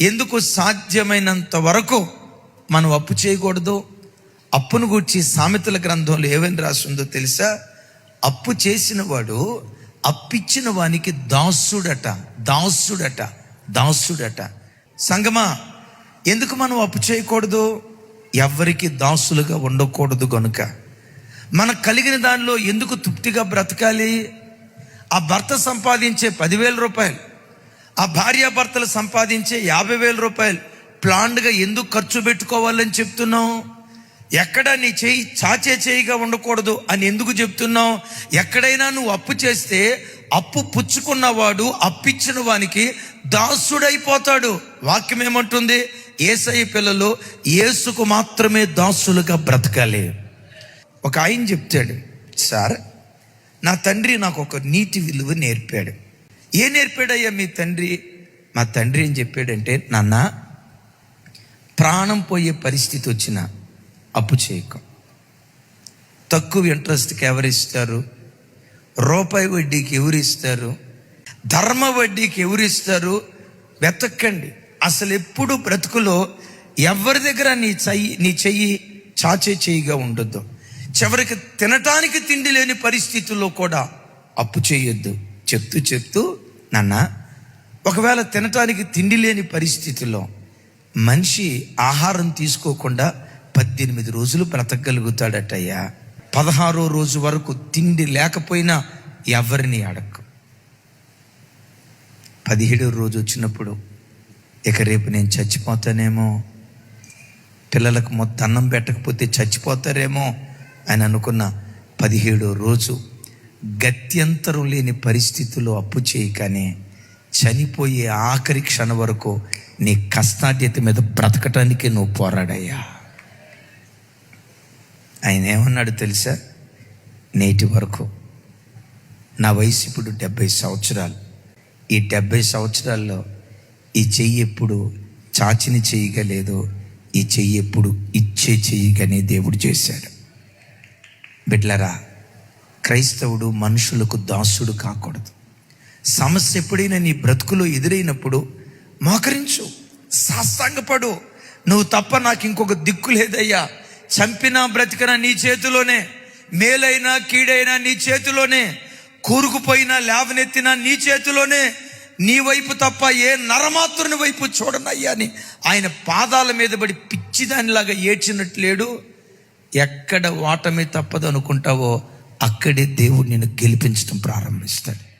ఎందుకు సాధ్యమైనంత వరకు మనం అప్పు చేయకూడదు? అప్పును గూర్చి సామెతల గ్రంథంలో ఏమని రాసిందో తెలుసా? అప్పు చేసిన వాడు అప్పిచ్చిన వానికి దాసుడట దాసుడట దాసుడట. సంగమా ఎందుకు మనం అప్పు చేయకూడదు? ఎవరికి దాసులుగా ఉండకూడదు గనుక. మనకు కలిగిన దానిలో ఎందుకు తృప్తిగా బ్రతకాలి? ఆ భర్త సంపాదించే పదివేల రూపాయలు ఆ భార్యాభర్తలు సంపాదించే యాభై వేల రూపాయలు ప్లాన్డ్గా ఎందుకు ఖర్చు పెట్టుకోవాలని చెప్తున్నావు? ఎక్కడ నీ చేయి చాచే చేయిగా ఉండకూడదు అని ఎందుకు చెప్తున్నావు? ఎక్కడైనా నువ్వు అప్పు చేస్తే అప్పు పుచ్చుకున్నవాడు అప్పిచ్చిన వానికి దాసుడైపోతాడు. వాక్యం ఏమంటుంది? ఏసై పిల్లలు ఏసుకు మాత్రమే దాసులుగా బ్రతకాలి. ఒక ఆయన చెప్తాడు సార్ నా తండ్రి నాకు ఒక నీతి విలువ నేర్పాడు. ఏ నేర్పాడయ్యా మీ తండ్రి? మా తండ్రి ఏం చెప్పాడంటే నాన్న ప్రాణం పోయే పరిస్థితి వచ్చిన అప్పు చేయక. తక్కువ ఇంట్రెస్ట్కి ఎవరిస్తారు రూపాయి వడ్డీకి ఎవరిస్తారు ధర్మ వడ్డీకి ఎవరిస్తారు వెతక్కండి. అసలు ఎప్పుడు బ్రతుకులో ఎవరి దగ్గర నీ చెయ్యి నీ చెయ్యి చాచే చెయ్యిగా ఉండొద్దు. చివరికి తినటానికి తిండి లేని పరిస్థితుల్లో కూడా అప్పు చేయొద్దు. చెప్తూ చెప్తూ నాన్న ఒకవేళ తినటానికి తిండి లేని పరిస్థితుల్లో మనిషి ఆహారం తీసుకోకుండా పద్దెనిమిది రోజులు బ్రతకగలుగుతాడటయ్యా. పదహారో రోజు వరకు తిండి లేకపోయినా ఎవరిని అడక్కు? పదిహేడో రోజు వచ్చినప్పుడు ఇక రేపు నేను చచ్చిపోతానేమో? పిల్లలకు మొత్తం అన్నం పెట్టకపోతే చచ్చిపోతారేమో? అని అనుకున్న పదిహేడో రోజు గత్యంతరం లేని పరిస్థితుల్లో అప్పు చేయకనే చనిపోయే ఆఖరి క్షణం వరకు నీ కష్టాధ్యత మీద బ్రతకటానికి నువ్వు పోరాడయ్యా. ఆయన ఏమన్నాడు తెలుసా? నేటి వరకు నా వయసు ఇప్పుడు డెబ్బై సంవత్సరాలు. ఈ డెబ్బై సంవత్సరాల్లో ఈ చెయ్యి ఎప్పుడు చాచిని చేయగలేదు ఈ చెయ్యి ఎప్పుడు ఇచ్చే చెయ్యిగానే దేవుడు చేశాడు. బిడ్లరా క్రైస్తవుడు మనుషులకు దాసుడు కాకూడదు. సమస్య ఎప్పుడైనా నీ బ్రతుకులో ఎదురైనప్పుడు మోకరించు సాస్తాంగపడు నువ్వు తప్ప నాకు ఇంకొక దిక్కు లేదయ్యా. చంపినా బ్రతికినా నీ చేతిలోనే మేలైనా కీడైనా నీ చేతిలోనే కూరుకుపోయినా లేవనెత్తినా నీ చేతిలోనే నీ వైపు తప్ప ఏ నరమాత్రుని వైపు చూడనయ్యా అని ఆయన పాదాల మీద పడి పిచ్చిదానిలాగా ఏడ్చినట్లేడు. ఎక్కడ ఓటమి తప్పదు అనుకుంటావో అక్కడే దేవుడు నిన్ను గెలిపించడం ప్రారంభిస్తాడు.